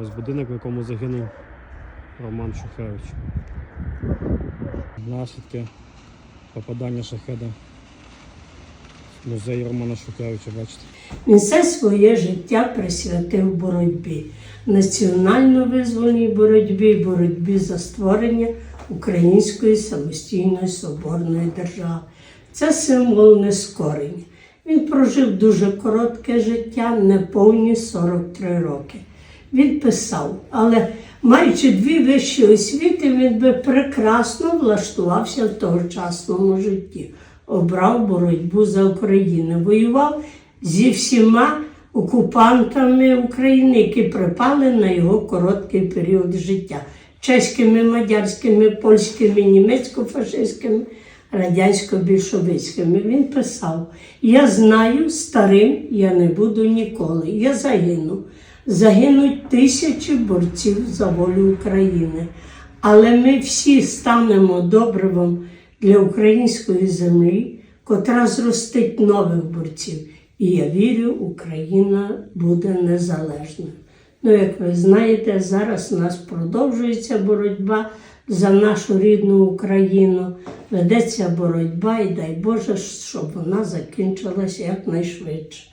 Ось будинок, в якому загинув Роман Шухевич. Наслідки попадання шахеда в музей Романа Шухевича, бачите. Він все своє життя присвятив боротьбі, національно-визвольній боротьбі, боротьбі за створення української самостійної соборної держави. Це символ нескорення. Він прожив дуже коротке життя, неповні 43 роки. Він писав, але маючи дві вищі освіти, він би прекрасно влаштувався в тогочасному житті. Обрав боротьбу за Україну, воював зі всіма окупантами України, які припали на його короткий період життя чеськими, мадярськими, польськими, німецько-фашистськими, радянсько-більшовицькими. Він писав: Я знаю, старим я не буду ніколи. Я загину. Загинуть тисячі борців за волю України. Але ми всі станемо добривом для української землі, котра зростить нових борців. І я вірю, Україна буде незалежною. Ну, як ви знаєте, зараз у нас продовжується боротьба за нашу рідну Україну. Ведеться боротьба, і дай Боже, щоб вона закінчилася якнайшвидше.